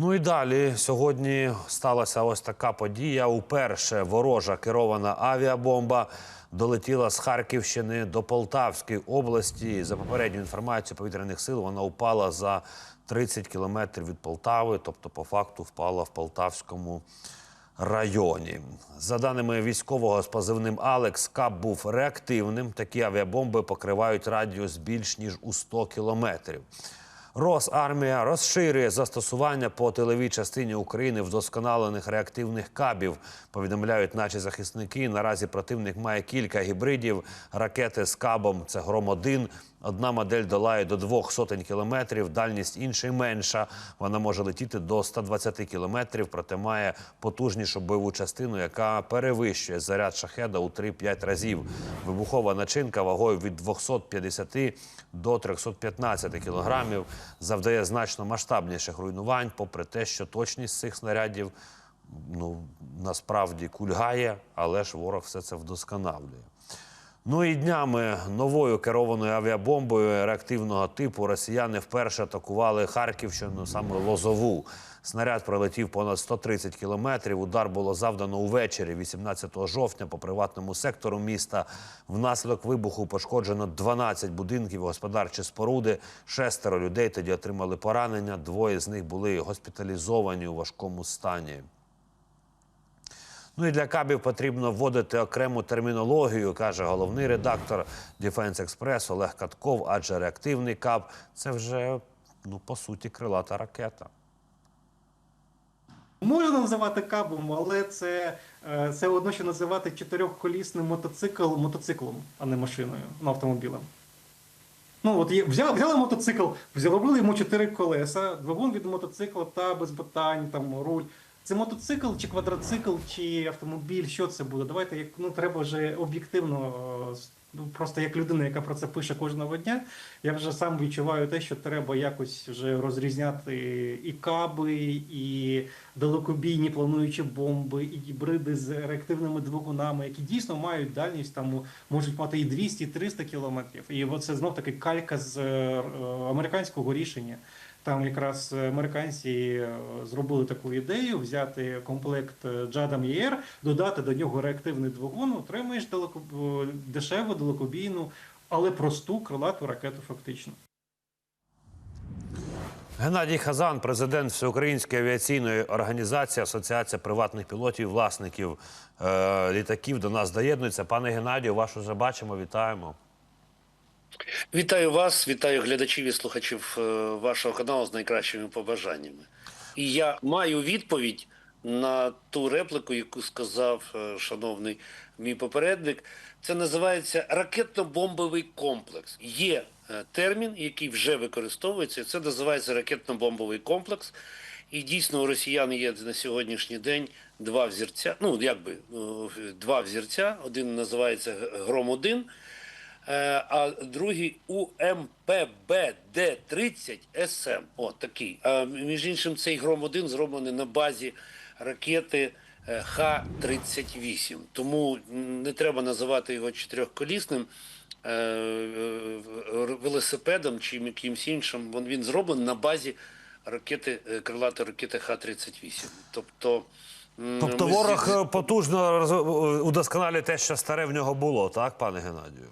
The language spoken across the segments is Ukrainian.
Ну і далі сьогодні сталася ось така подія. Уперше ворожа керована авіабомба долетіла з Харківщини до Полтавської області. За попередньою інформацією повітряних сил вона упала за 30 кілометрів від Полтави, тобто по факту впала в Полтавському районі. За даними військового з позивним Алекс, КАП був реактивним. Такі авіабомби покривають радіус більш ніж у 100 кілометрів. Росармія розширює застосування по тиловій частині України вдосконалених реактивних кабів. Повідомляють наші захисники. Наразі противник має кілька гібридів. Ракети з кабом це гром 1 Одна модель долає до двох сотень кілометрів, дальність іншої менша. Вона може летіти до 120 кілометрів, проте має потужнішу бойову частину, яка перевищує заряд шахеда у 3-5 разів. Вибухова начинка вагою від 250 до 315 кілограмів завдає значно масштабніших руйнувань, попри те, що точність цих снарядів ну насправді кульгає, але ж ворог все це вдосконалює. Ну і днями новою керованою авіабомбою реактивного типу росіяни вперше атакували Харківщину, саме Лозову. Снаряд пролетів понад 130 кілометрів. Удар було завдано увечері, 18 жовтня, по приватному сектору міста. Внаслідок вибуху пошкоджено 12 будинків, господарчі споруди. Шестеро людей тоді отримали поранення. Двоє з них були госпіталізовані у важкому стані. Ну і для кабів потрібно вводити окрему термінологію, каже головний редактор Defense Express Олег Катков, адже реактивний каб це вже ну по суті крилата ракета. Можна називати кабом, але це, е, це одно, що називати чотирьохколісним мотоцикл мотоциклом, а не машиною, ну, автомобілем. Ну, от взяли, взяли мотоцикл, зробили йому чотири колеса, двигун від мотоцикла та без питань, там руль. Це мотоцикл чи квадроцикл, чи автомобіль, що це буде? Давайте як ну треба вже об'єктивно, е, ну просто як людина, яка про це пише кожного дня. Я вже сам відчуваю те, що треба якось вже розрізняти і каби, і далекобійні плануючі бомби, і гібриди з реактивними двигунами, які дійсно мають дальність там можуть мати і 200, і 300 кілометрів. І це знов таки калька з е, американського рішення. Там якраз американці е, зробили таку ідею взяти комплект е, Джадам ЄР, додати до нього реактивний двигун, отримаєш далеко е, дешеву, далекобійну, але просту крилату ракету фактично. Геннадій Хазан, президент Всеукраїнської авіаційної організації Асоціація приватних пілотів, власників е, літаків до нас доєднується. Пане Геннадію, вас уже бачимо. Вітаємо. Вітаю вас, вітаю глядачів і слухачів е, вашого каналу з найкращими побажаннями. І я маю відповідь на ту репліку, яку сказав е, шановний мій попередник. Це називається ракетно-бомбовий комплекс. Є е, термін, який вже використовується. Це називається ракетно-бомбовий комплекс. І дійсно у росіян є на сьогоднішній день два взірця. Ну якби два взірця. Один називається Гром 1 Е, а другий УМПБД-30 СМ. О, такий. А між іншим, цей гром 1 зроблений на базі ракети е, Х-38. Тому не треба називати його чотирьохколісним е, е, велосипедом чи якимсь іншим. Він, зроблений на базі ракети, е, крилатої ракети Х-38. Тобто, Тобто з- ворог е, потужно удосконалює те, що старе в нього було, так, пане Геннадію?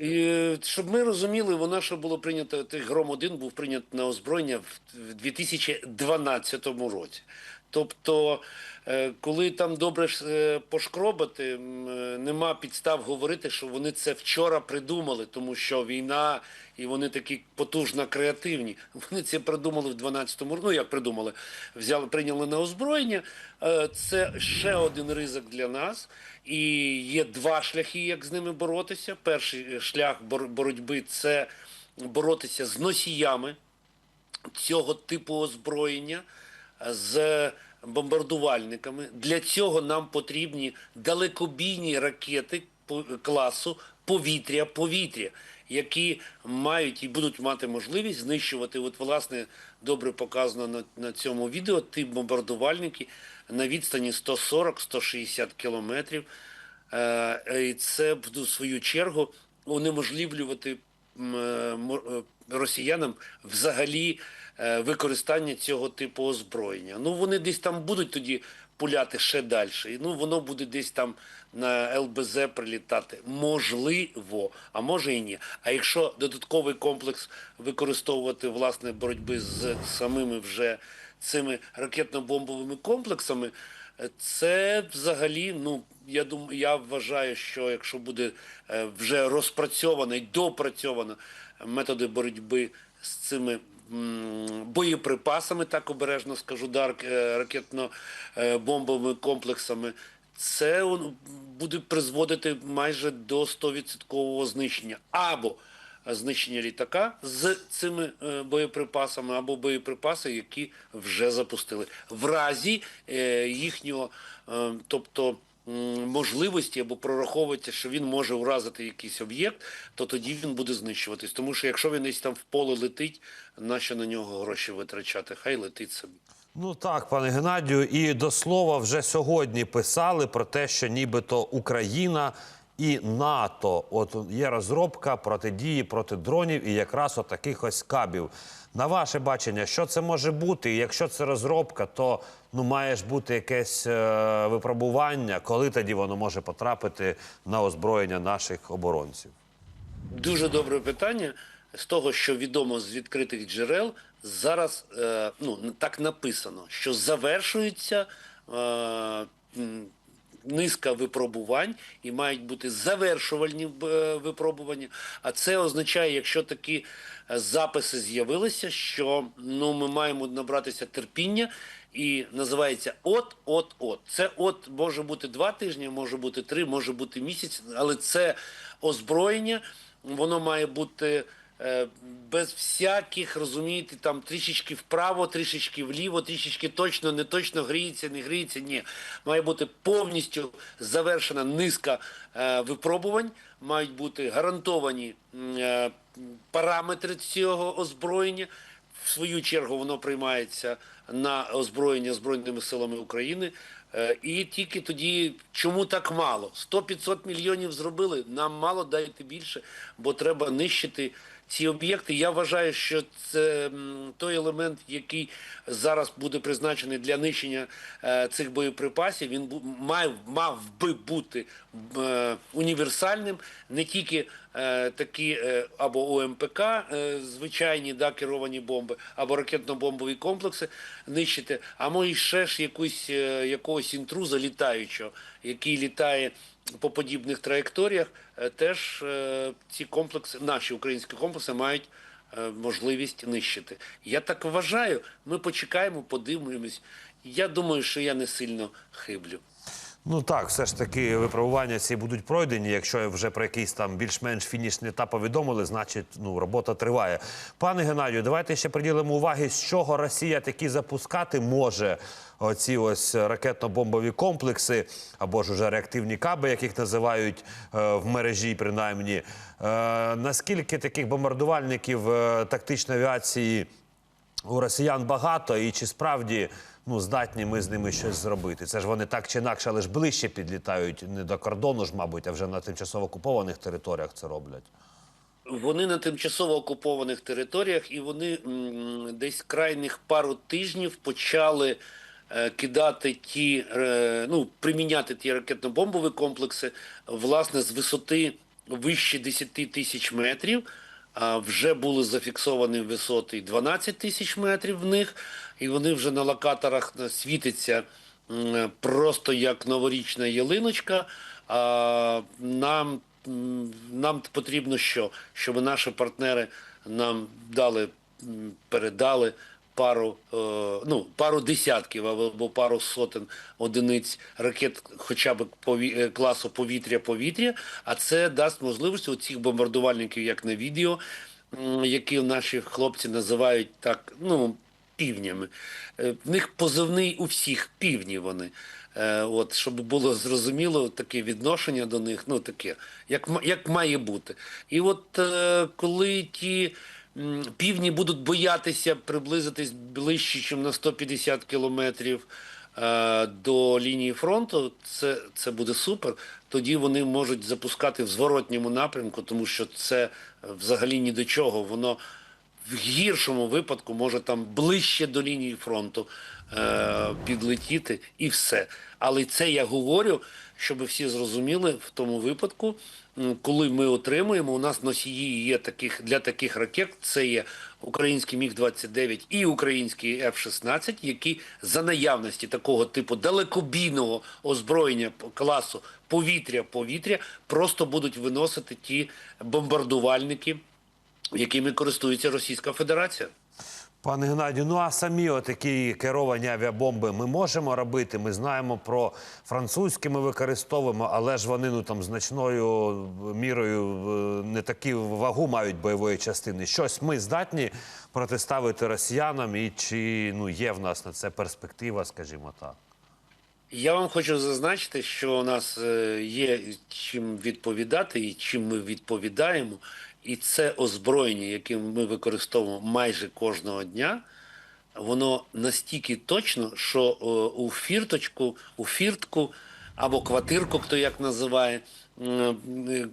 І, щоб ми розуміли, вона що було прийнято, гром 1 був прийнят на озброєння в 2012 році. Тобто, е, коли там добре е, пошкробати, е, нема підстав говорити, що вони це вчора придумали, тому що війна і вони такі потужно креативні. Вони це придумали в 12-му році. Ну як придумали, взяли, прийняли на озброєння. Це ще один ризик для нас. І є два шляхи, як з ними боротися. Перший шлях бор- боротьби це боротися з носіями цього типу озброєння, з бомбардувальниками. Для цього нам потрібні далекобійні ракети класу повітря-повітря, які мають і будуть мати можливість знищувати. От, власне, добре показано на, на цьому відео ті бомбардувальники на відстані 140-160 кілометрів. Е, І це в свою чергу унеможливлювати е, е, росіянам взагалі використання цього типу озброєння. Ну вони десь там будуть тоді пуляти ще далі. І, Ну воно буде десь там на ЛБЗ прилітати. Можливо, а може і ні. А якщо додатковий комплекс використовувати власне боротьби з самими вже цими ракетно-бомбовими комплексами, е, це взагалі, ну я думаю, я вважаю, що якщо буде е, вже розпрацьовано і допрацьовано методи боротьби з цими боєприпасами, так обережно скажу, дар е, ракетно-бомбовими комплексами, це буде призводити майже до 100% знищення або знищення літака з цими е, боєприпасами, або боєприпаси, які вже запустили, в разі е, їхнього, е, тобто. Можливості або прораховується, що він може уразити якийсь об'єкт, то тоді він буде знищуватись. Тому що якщо він десь там в поле летить, нащо на нього гроші витрачати? Хай летить собі. Ну так, пане Геннадію, і до слова, вже сьогодні писали про те, що нібито Україна і НАТО от є розробка протидії проти дронів і якраз от таких ось кабів. На ваше бачення, що це може бути? І якщо це розробка, то ну має ж бути якесь е, випробування, коли тоді воно може потрапити на озброєння наших оборонців. Дуже добре питання. З того, що відомо з відкритих джерел, зараз е, ну, так написано, що завершується е, низка випробувань і мають бути завершувальні е, випробування. А це означає, якщо такі е, записи з'явилися, що ну, ми маємо набратися терпіння. І називається от, от, от. Це от може бути два тижні, може бути три, може бути місяць, але це озброєння, воно має бути без всяких, розумієте, там трішечки вправо, трішечки вліво, трішечки точно, не точно гріється, не гріється. Ні. Має бути повністю завершена низка е, випробувань, мають бути гарантовані е, параметри цього озброєння. В свою чергу воно приймається на озброєння Збройними силами України. Е, І тільки тоді, чому так мало? 100-500 мільйонів зробили, нам мало дайте більше, бо треба нищити ці об'єкти. Я вважаю, що це той елемент, який зараз буде призначений для нищення е, цих боєприпасів, він мав, мав би бути е, універсальним, не тільки е, такі або ОМПК, звичайні да, керовані бомби, або ракетно-бомбові комплекси нищити, а може ще ж якусь, якогось інтруза літаючого, який літає по подібних траєкторіях, е, теж е, ці комплекси, наші українські комплекси мають е, можливість нищити. Я так вважаю, ми почекаємо, подивимось. Я думаю, що я не сильно хиблю. Ну так, все ж таки випробування ці будуть пройдені. Якщо вже про якийсь там більш-менш фінішний етап повідомили, значить ну робота триває. Пане Геннадію, давайте ще приділимо уваги, з чого Росія такі запускати може. Оці ось ракетно-бомбові комплекси або ж уже реактивні каби, як їх називають е, в мережі, принаймні. Е, наскільки таких бомбардувальників е, тактичної авіації у росіян багато, і чи справді ну, здатні ми з ними щось зробити? Це ж вони так чи інакше, але ж ближче підлітають не до кордону ж, мабуть, а вже на тимчасово окупованих територіях це роблять. Вони на тимчасово окупованих територіях, і вони м, десь крайніх пару тижнів почали е, кидати ті, е, ну, приміняти ті ракетно-бомбові комплекси, власне, з висоти вище 10 тисяч метрів. Вже були зафіксовані висоти 12 тисяч метрів в них, і вони вже на локаторах світяться просто як новорічна ялиночка. Нам, нам потрібно що? Щоб наші партнери нам дали, передали пару, е, ну, пару десятків або пару сотень одиниць ракет хоча б пові- е, класу повітря-повітря, а це дасть можливість у цих бомбардувальників, як на відео, які наші хлопці називають так, ну, півнями. Е, В них позивний у всіх півні вони. От, щоб було зрозуміло таке відношення до них, ну таке, як, як має бути. І от коли ті м, півні будуть боятися приблизитись ближче, ніж на 150 кілометрів е, до лінії фронту, це, це буде супер. Тоді вони можуть запускати в зворотньому напрямку, тому що це е, взагалі ні до чого. Воно в гіршому випадку може там ближче до лінії фронту е, підлетіти і все. Але це я говорю, щоб всі зрозуміли в тому випадку, коли ми отримуємо, у нас носії є таких для таких ракет. Це є український міг 29 і український F-16, які за наявності такого типу далекобійного озброєння класу повітря-повітря просто будуть виносити ті бомбардувальники, якими користується Російська Федерація. Пане Геннадію, ну а самі отакі керовані авіабомби ми можемо робити. Ми знаємо про французькі, ми використовуємо, але ж вони ну там значною мірою е, не такі вагу мають бойової частини. Щось ми здатні протиставити росіянам, і чи ну є в нас на це перспектива, скажімо так. Я вам хочу зазначити, що у нас е, є чим відповідати і чим ми відповідаємо. І це озброєння, яке ми використовуємо майже кожного дня, воно настільки точно, що е, у фірточку, у фіртку або квартирку, хто як називає, е,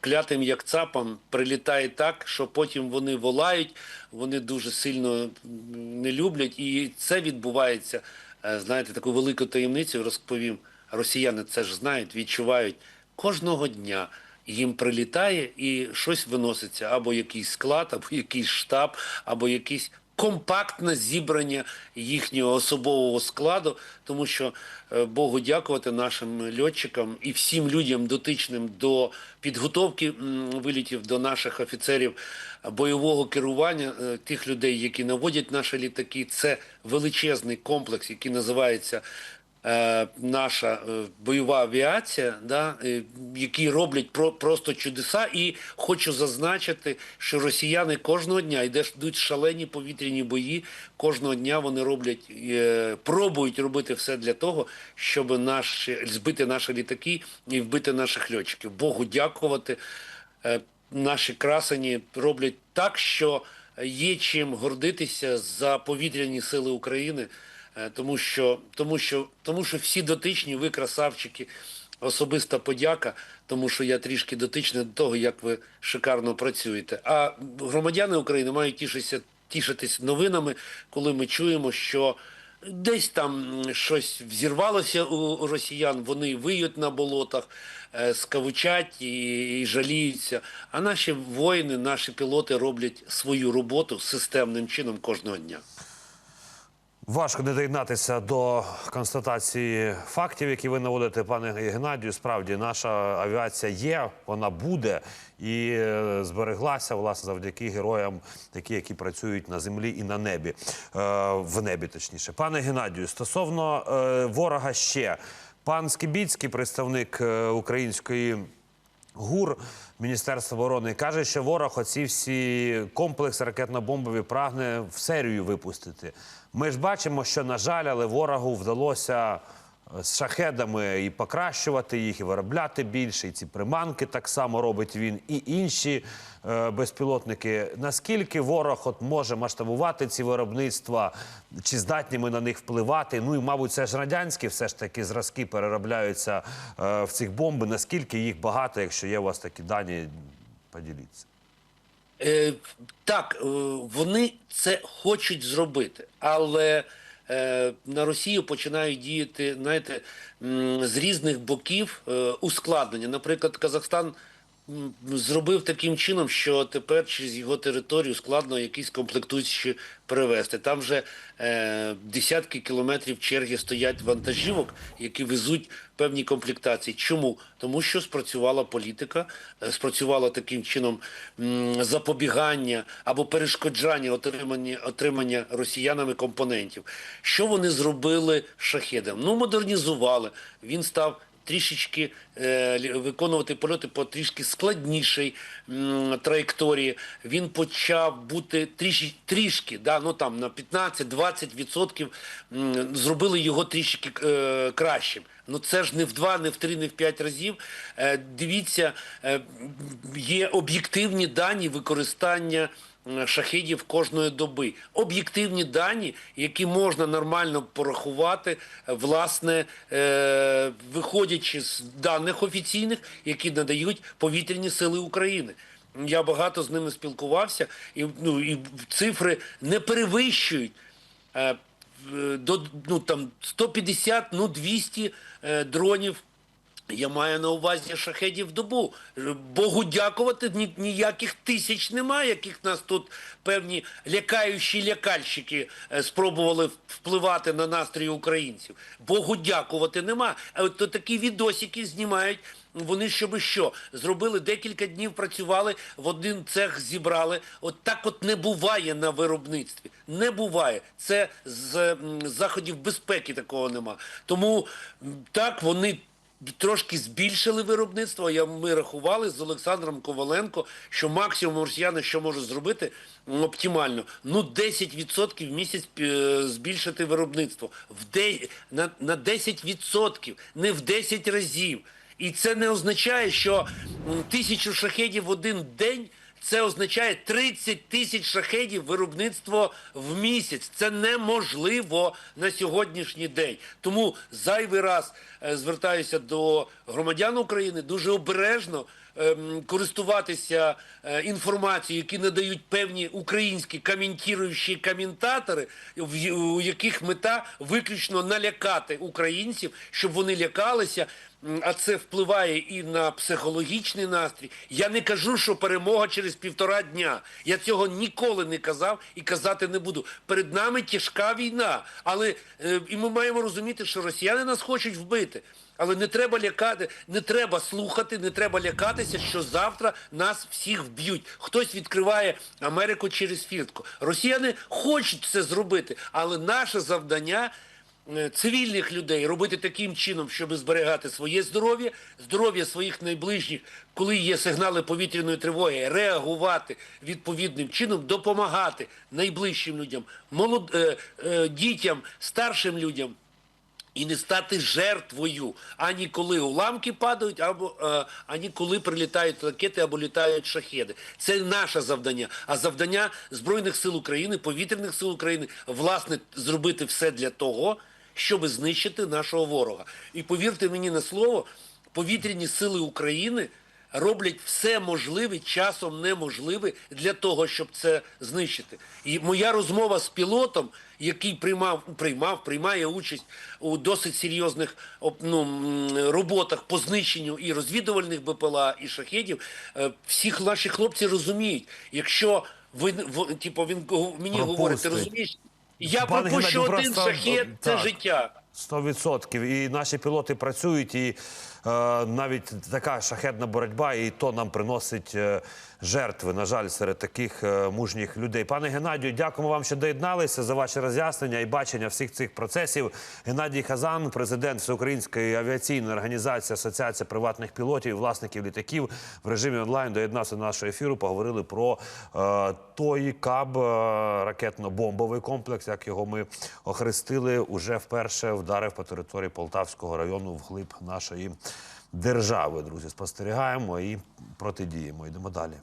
клятим як цапам прилітає так, що потім вони волають, вони дуже сильно не люблять. І це відбувається, е, знаєте, таку велику таємницю розповім. Росіяни це ж знають, відчувають кожного дня. Їм прилітає і щось виноситься, або якийсь склад, або якийсь штаб, або якийсь компактне зібрання їхнього особового складу, тому що е, Богу дякувати нашим льотчикам і всім людям, дотичним до підготовки вилітів до наших офіцерів бойового керування, е, тих людей, які наводять наші літаки. Це величезний комплекс, який називається наша е, бойова авіація, да, е, які роблять про, просто чудеса. І хочу зазначити, що росіяни кожного дня йдуть шалені повітряні бої. Кожного дня вони роблять, е, пробують робити все для того, щоб наші, збити наші літаки і вбити наших льотчиків. Богу дякувати. Е, наші красені роблять так, що є чим гордитися за повітряні сили України, е, тому що, тому що, тому що всі дотичні, ви красавчики, особиста подяка, тому що я трішки дотичний до того, як ви шикарно працюєте. А громадяни України мають тішитися, тішитись новинами, коли ми чуємо, що Десь там щось взірвалося у у росіян, вони виють на болотах, е, скавучать і, і жаліються. А наші воїни, наші пілоти роблять свою роботу системним чином кожного дня. Важко не доєднатися до констатації фактів, які ви наводите, пане Геннадію. Справді, наша авіація є, вона буде і е, збереглася власне завдяки героям, такі, які працюють на землі і на небі, е, в небі, точніше. Пане Геннадію, стосовно е, ворога ще пан Скібіцький, представник української. ГУР Міністерства оборони каже, що ворог оці всі комплекси ракетно-бомбові прагне в серію випустити. Ми ж бачимо, що на жаль, але ворогу вдалося з шахедами і покращувати їх, і виробляти більше. І ці приманки так само робить він, і інші е, безпілотники. Наскільки ворог от може масштабувати ці виробництва, чи здатні ми на них впливати? Ну і мабуть, це ж радянські все ж таки зразки переробляються е, в цих бомби. Наскільки їх багато, якщо є у вас такі дані, поділіться. Е, так, е, вони це хочуть зробити, але на Росію починають діяти, знаєте, з різних боків е, ускладнення. Наприклад, Казахстан зробив таким чином, що тепер через його територію складно якісь комплектуючі перевезти. Там вже е, десятки кілометрів черги стоять вантажівок, які везуть певні комплектації. Чому? Тому що спрацювала політика, е, спрацювало таким чином м, запобігання або перешкоджання отримання, отримання росіянами компонентів. Що вони зробили шахедом? Ну, модернізували. Він став трішечки е, виконувати польоти по трішки складнішій траєкторії. Він почав бути трішки, трішки да, ну там на 15-20% відсотків зробили його трішки е, кращим. Ну це ж не в два, не в три, не в п'ять разів. Е, дивіться, є об'єктивні дані використання м, шахедів кожної доби. Об'єктивні дані, які можна нормально порахувати, е, власне, е, виходячи з даних офіційних, які надають повітряні сили України. Я багато з ними спілкувався, і, ну, і цифри не перевищують е, до ну, там, 150, ну 200 е, дронів. Я маю на увазі шахедів добу. Богу дякувати, ні, ніяких тисяч немає, яких нас тут певні лякаючі лякальщики е, спробували впливати на настрій українців. Богу дякувати нема. А от то такі відосики знімають. Вони щоби що зробили декілька днів, працювали в один цех, зібрали. От так от не буває на виробництві. Не буває. Це з м, заходів безпеки такого нема. Тому так вони трошки збільшили виробництво. Я ми рахували з Олександром Коваленко, що максимум росіяни, що можуть зробити оптимально, ну 10% в місяць е, збільшити виробництво в де, на, на 10%, не в 10 разів. І це не означає, що тисячу шахедів в один день. Це означає 30 тисяч шахедів виробництво в місяць. Це неможливо на сьогоднішній день. Тому зайвий раз е, звертаюся до громадян України дуже обережно ем, користуватися е, інформацією, які надають певні українські коментуючі коментатори, у яких мета виключно налякати українців, щоб вони лякалися. А це впливає і на психологічний настрій. Я не кажу, що перемога через півтора дня. Я цього ніколи не казав і казати не буду. Перед нами тяжка війна, але е, і ми маємо розуміти, що росіяни нас хочуть вбити. Але не треба лякати, не треба слухати, не треба лякатися, що завтра нас всіх вб'ють. Хтось відкриває Америку через фіртку. Росіяни хочуть це зробити, але наше завдання цивільних людей робити таким чином, щоб зберігати своє здоров'я, здоров'я своїх найближніх, коли є сигнали повітряної тривоги, реагувати відповідним чином, допомагати найближчим людям, молод... е, е, дітям, старшим людям. І не стати жертвою, ані коли уламки падають, або е, ані коли прилітають ракети або літають шахеди. Це наше завдання. А завдання Збройних сил України, повітряних сил України, власне, зробити все для того, щоб знищити нашого ворога. І повірте мені на слово, повітряні сили України роблять все можливе, часом неможливе для того, щоб це знищити. І моя розмова з пілотом, який приймав, приймав, приймає участь у досить серйозних ну, роботах по знищенню і розвідувальних БПЛА, і шахедів, е, всі наші хлопці розуміють, якщо ви, в, типу, він мені говорить, ти розумієш, я Пане пропущу один просто, шахет, це так. життя. Сто відсотків. І наші пілоти працюють, і навіть така шахетна боротьба, і то нам приносить е, жертви. На жаль, серед таких е, мужніх людей. Пане Геннадію, дякуємо вам, що доєдналися за ваші роз'яснення і бачення всіх цих процесів. Геннадій Хазан, президент Всеукраїнської авіаційної організації Асоціація приватних пілотів і власників літаків в режимі онлайн доєднався до нашого ефіру. Поговорили про е, той каб е, ракетно-бомбовий комплекс, як його ми охрестили, уже вперше вдарив по території Полтавського району вглиб нашої держави. Друзі, спостерігаємо і протидіємо. Йдемо далі.